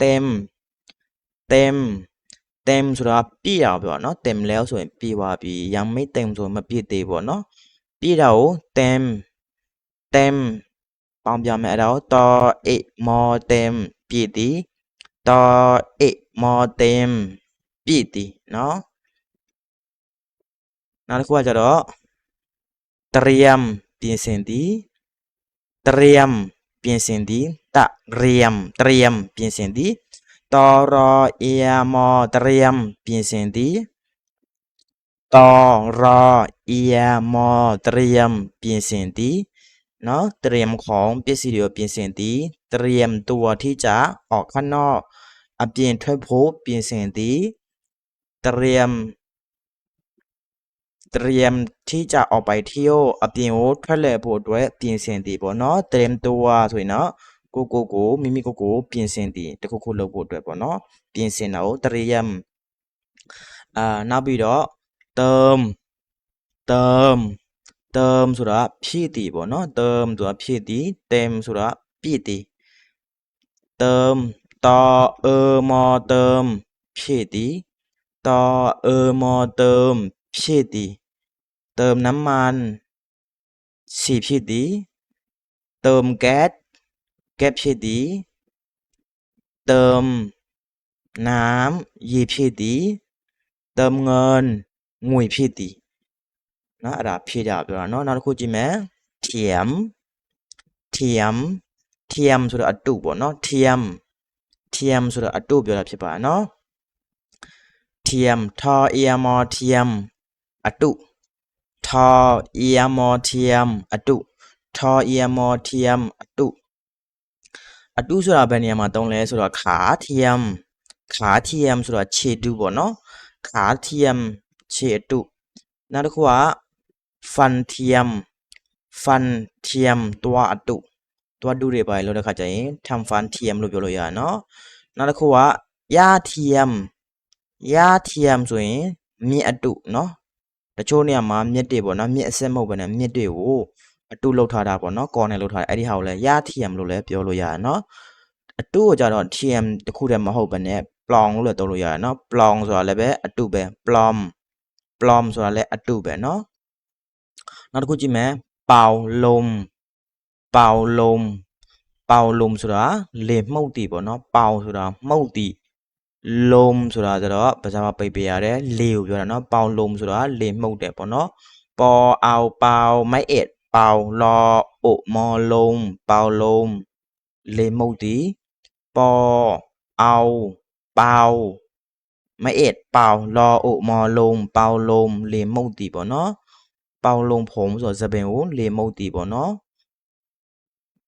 them them them ဆိုတာပြည့်အောင်ပြောနော် them လဲဆိုရင်ပြည့်ပါပြီရံမိတ် them ဆိုမပြည့်သေးဘောနော်ပြည့်တာကို them them ပေါင်းပြမယ်အဲ့ဒါကိုတော်အိမော them ပြည့်သည်တော်အိမော them ပြည့်သည်နော်နောက်တစ်ခုကကြတော့တရယမ်ပြင်ဆင်သည်တရယမ် เปียงเสียงดีตะเรียม เตรียมเปียงเสียงดีตอรอเอียมอเตรียมเปียงเสียงดีตอรอเอียมอเตรียมเปียงเสียงดีเนาะเตรียมของ presidio bien sentí เสียงดีเตรียมตัวที่จะออกข้างนอกเอาเปีย a bien tiempo ยงเสียงดีเตรียม เตรียมที่จะออกไปเที่ยวအပြင်ကိုထွက်လှည့်ဖို့အတွက်ပြင်ဆင်သည်ပေါ့နော်เตรียมตัวဆိုရင်တော့ကိုကိုကိုမိမိကိုကိုပြင်ဆင်သည်တခုခုလုပ်ဖို့အတွက်ပေါ့နော်ပြင်ဆင်တာကိုเตรียมအာနောက်ပြီးတော့เติมเติมเติมဆိုတာဖြည့်သည်ပေါ့နော်เติมဆိုတာဖြည့်သည်เต็มဆိုတာပြည့်သည်เติมต่อเออมอเติมဖြည့်သည်ต่อเอ พี่ดีเติมน้ำมันสีพี่ดีเติมแก๊สแก๊สพี่ดีเติมน้ำยีพี่ดีเติมเงินงุยพี่ดีนะอาดัพี่ดับเนาะนั่นคู่จีแม่เทียม เทียม เทียมสุดอัดตุบ่เนาะเทียม เทียมสุดอัดตุบ่ดับใช่ปะเนาะเทียมทอเอียมอเทียม အတုထောအီယမောတီယမ်အတုထောအီယမောတီယမ်အတုအတုဆိုတာဘယ်နေရာမှာသုံးလဲဆိုတော့ခါတီယမ်ခါတီယမ်ဆိုတော့ခြေတုပေါ့နော်ခါတီယမ်ခြေတုနောက်တစ်ခုကဖန်တီယမ်ဖန်တီယမ်တွာအတုတွာဒူတွေပါလို့တဲ့ခါကျရင်ထမ်ဖန်တီယမ်လို့ပြောလို့ရတယ်နော်နောက်တစ်ခုကယာတီယမ်ယာတီယမ်ဆိုရင်မြေအတုနော် တချို့နေရာမှာမြစ်တွေပေါ့နော်မြစ်အစစ်မဟုတ်ဘဲနဲ့မြစ်တွေကိုအတုလောက်ထားတာပေါ့နော်ကော်နယ်လောက်ထားတယ်အဲ့ဒီဟာကိုလည်းရ TM လို့လည်းပြောလို့ရတယ်နော်အတုကိုကြတော့ TM တခုတည်းမဟုတ်ဘဲနဲ့ပလောင်လို့လည်းသုံးလို့ရတယ်နော်ပလောင်ဆိုတာလည်းပဲအတုပဲပလောင်ပလောင်ဆိုတာလည်းအတုပဲနော်နောက်တစ်ခုကြည့်မယ်ပေါလုံပေါလုံပေါလုံဆိုတာလေမှုတ်တီပေါ့နော်ပေါဆိုတာမှုတ်တီ လုံဆိုတာကျတော့ဗမာပိတ်ပြရတယ်လေကိုပြောတာเนาะပေါင်လုံဆိုတာလေမှုတ်တယ်ပေါ့เนาะပေါ်အောင်ပေါင်မိုက်အစ်ပေါင်လောအိုမောလုံပေါင်လုံလေမှုတ်တီပေါ်အောင်ပေါင်မိုက်အစ်ပေါင်လောအိုမောလုံပေါင်လုံလေမှုတ်တီပေါ့เนาะပေါင်လုံဖုံဆိုတော့သပင်ကိုလေမှုတ်တီပေါ့เนาะ